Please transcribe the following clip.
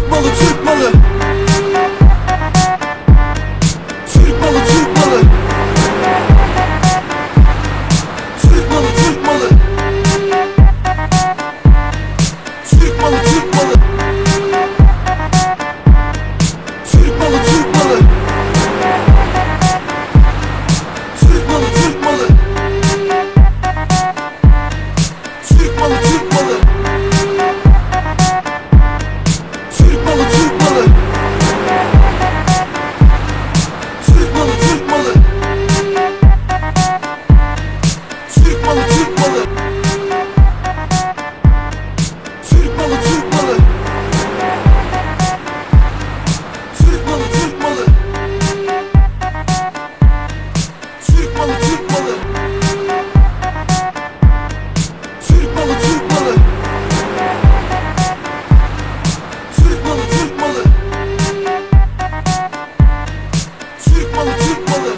Türk malı malı Türk malı. Türk malı Türk malı. Türk malı Türk malı. Türk malı Türk malı.